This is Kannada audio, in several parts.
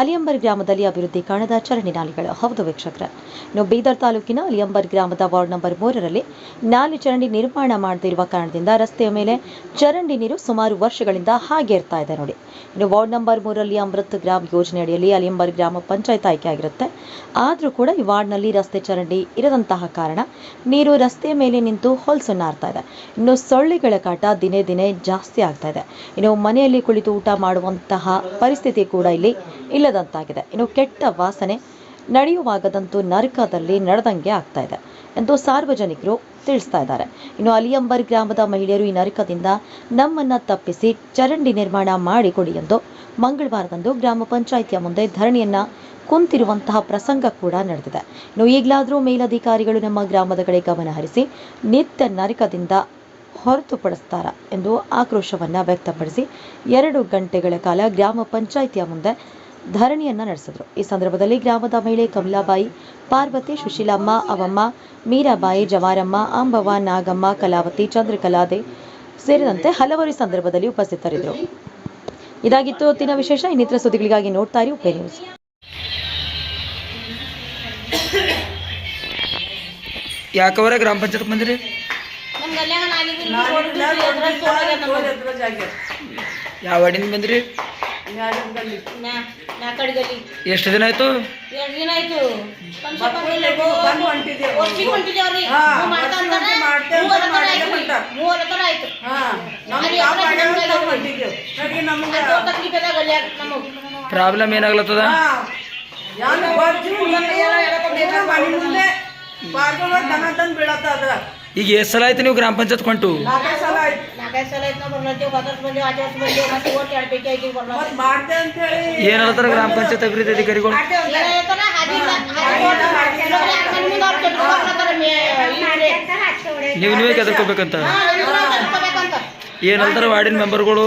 ಅಲಿಯಂಬರ್ ಗ್ರಾಮದಲ್ಲಿ ಅಭಿವೃದ್ಧಿ ಕಾಣದ ಚರಂಡಿ ನಾಲೆಗಳು. ಹೌದು ವೀಕ್ಷಕರ. ಇನ್ನು ಬೀದರ್ ತಾಲೂಕಿನ ಅಲಿಯಂಬರ್ ಗ್ರಾಮದ ವಾರ್ಡ್ ನಂಬರ್ ಮೂರರಲ್ಲಿ ನಾಲೆ ಚರಂಡಿ ನಿರ್ಮಾಣ ಮಾಡದಿರುವ ಕಾರಣದಿಂದ ರಸ್ತೆಯ ಮೇಲೆ ಚರಂಡಿ ನೀರು ಸುಮಾರು ವರ್ಷಗಳಿಂದ ಹಾಗೆ ಇರ್ತಾ ಇದೆ ನೋಡಿ. ಇನ್ನು ವಾರ್ಡ್ ನಂಬರ್ ಮೂರರಲ್ಲಿ ಅಮೃತ್ ಗ್ರಾಮ್ ಯೋಜನೆ ಅಡಿಯಲ್ಲಿ ಅಲಿಯಂಬರ್ ಗ್ರಾಮ ಪಂಚಾಯತ್ ಆಯ್ಕೆ ಆಗಿರುತ್ತೆ. ಆದರೂ ಕೂಡ ಈ ವಾರ್ಡ್ನಲ್ಲಿ ರಸ್ತೆ ಚರಂಡಿ ಇರದಂತಹ ಕಾರಣ ನೀರು ರಸ್ತೆಯ ಮೇಲೆ ನಿಂತು ಹೊಲಸು ನಾರ್ತಾ ಇದೆ. ಇನ್ನು ಸೊಳ್ಳೆಗಳ ಕಾಟ ದಿನೇ ದಿನೇ ಜಾಸ್ತಿ ಆಗ್ತಾ ಇದೆ. ಇನ್ನು ಮನೆಯಲ್ಲಿ ಕುಳಿತು ಊಟ ಮಾಡುವಂತಹ ಪರಿಸ್ಥಿತಿ ಕೂಡ ಇಲ್ಲಿ ಇಲ್ಲದಂತಾಗಿದೆ ಇನ್ನು ಕೆಟ್ಟ ವಾಸನೆ ನಡೆಯುವಾಗದಂತೂ ನರಕದಲ್ಲಿ ನಡೆದಂಗೆ ಆಗ್ತಾ ಇದೆ ಎಂದು ಸಾರ್ವಜನಿಕರು ತಿಳಿಸ್ತಾ ಇದ್ದಾರೆ. ಇನ್ನು ಅಲಿಯಂಬರ್ ಗ್ರಾಮದ ಮಹಿಳೆಯರು ಈ ನರಕದಿಂದ ನಮ್ಮನ್ನ ತಪ್ಪಿಸಿ ಚರಂಡಿ ನಿರ್ಮಾಣ ಮಾಡಿಕೊಡಿ ಎಂದು ಮಂಗಳವಾರದಂದು ಗ್ರಾಮ ಪಂಚಾಯಿತಿಯ ಮುಂದೆ ಧರಣಿಯನ್ನು ಕುಂತಿರುವಂತಹ ಪ್ರಸಂಗ ಕೂಡ ನಡೆದಿದೆ. ಇನ್ನು ಈಗಲಾದರೂ ಮೇಲಧಿಕಾರಿಗಳು ನಮ್ಮ ಗ್ರಾಮದ ಕಡೆ ಗಮನ ಹರಿಸಿ ನಿತ್ಯ ನರಕದಿಂದ ಹೊರತುಪಡಿಸ್ತಾರ ಎಂದು ಆಕ್ರೋಶವನ್ನ ವ್ಯಕ್ತಪಡಿಸಿ ಎರಡು ಗಂಟೆಗಳ ಕಾಲ ಗ್ರಾಮ ಪಂಚಾಯಿತಿಯ ಮುಂದೆ ಧರಣಿಯನ್ನ ನಡೆಸಿದ್ರು. ಈ ಸಂದರ್ಭದಲ್ಲಿ ಗ್ರಾಮದ ಮಹಿಳೆ ಕಮಲಾಬಾಯಿ ಪಾರ್ವತಿ ಸುಶೀಲಮ್ಮ ಅವಮ್ಮ ಮೀರಾಬಾಯಿ ಜವಾರಮ್ಮ ಅಂಬವ ನಾಗಮ್ಮ ಕಲಾವತಿ ಚಂದ್ರಕಲಾದೆ ಸೇರಿದಂತೆ ಹಲವರು ಈ ಸಂದರ್ಭದಲ್ಲಿ ಉಪಸ್ಥಿತರಿದ್ದರು. ಇದಾಗಿತ್ತು ಹೊತ್ತಿನ ವಿಶೇಷ. ಇನ್ನಿತರ ಸುದ್ದಿಗಳಿಗಾಗಿ ನೋಡ್ತಾ ಇರಿ ಉಪೇ ನ್ಯೂಸ್. ಯಾಕವರ ಗ್ರಾಮ ಪಂಚಾಯತ್ ಬಂದಿರಿ? ಯಾವ ವಾರ್ಡಿಂದ ಬಂದ್ರಿ. ಎಷ್ಟು ದಿನ ಆಯ್ತು? ಎರಡ್ ದಿನ ಆಯ್ತು? ಆಯ್ತು. ಆಯ್ತು. ಪ್ರಾಬ್ಲಮ್ ಏನಾಗ್ಲತ್ತದ? ಈಗ ಎಷ್ಟು ಸಲ ಆಯ್ತು ನೀವು ಗ್ರಾಮ ಪಂಚಾಯತ್ ಕೊಂಟು? ನಾಲ್ಕೈದ್ ಸಲ ನಾವ್ ಬರ್ಲತ್ತೇವ್, ಹೋದ ವರ್ಷ ಬಂದೇವ್, ಆಚೆ ವರ್ಷ ಬಂದೇವ್, ಮತ್ತೆ ಓಟ್ ಎರಡ್ ಪೈಕಿ ಆಗಿ ಬರ್ಲತ್ತೇವ್. ಏನ್ ಹೇಳ್ತಾರ ಗ್ರಾಮ ಪಂಚಾಯತ್ ಅಭಿವೃದ್ಧಿ ಅಧಿಕಾರಿಗಳು. ನೀವು ನೀವೇ ಕೆದರ್ಕೋಬೇಕಂತ. ಏನ್ ಹೇಳ್ತಾರ ವಾರ್ಡಿನ ಮೆಂಬರ್ಗಳು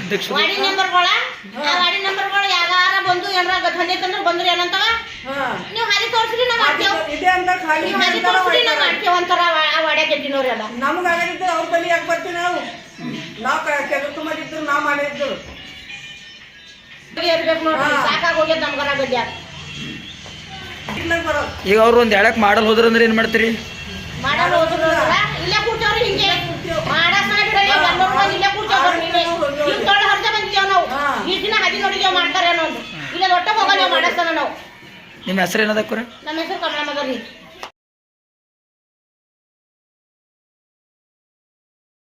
ಅಧ್ಯಕ್ಷರು? ವಾರ್ಡಿನ ನಂಬರ್ಗಳ ಆ ವಾರ್ಡಿನ ನಂಬರ್ಗಳು ಯಾವಾರ ಬಂದು ಏನಾರ ಧನ್ಯ ತಂದ್ರ ಬಂದ್ರಿ ಏನಂತಾವ ನೀವು ಹಾದಿ ತೋರಿಸ್ರಿ ನಾವ್ ಮಾಡ್ತೇವ್ ನೀವು ಹಾದಿ ತೋರ್ಸ್ರಿ ನಾವ್ ಮಾಡ್ತೇವ್ ಅಂತಾರ. ನಾವು ಕೆಲಸ ಮಾಡಿದ್ರು ನಾವು ಮಾಡಿದ್ರು ಈಗ ಅವ್ರು ಒಂದ್ ಎಳಕ್ ಮಾಡಲ್ ಹೋದ್ರ ಅಂದ್ರೆ ಏನ್ ಮಾಡ್ತೀರಿ? ನಿಮ್ಮ ಹೆಸರು ಏನದಕ್ಕೂರ ನಮ್ಮ ಹೆಸರು ಕಮಲಮ್ಮ ಬರ್ರಿ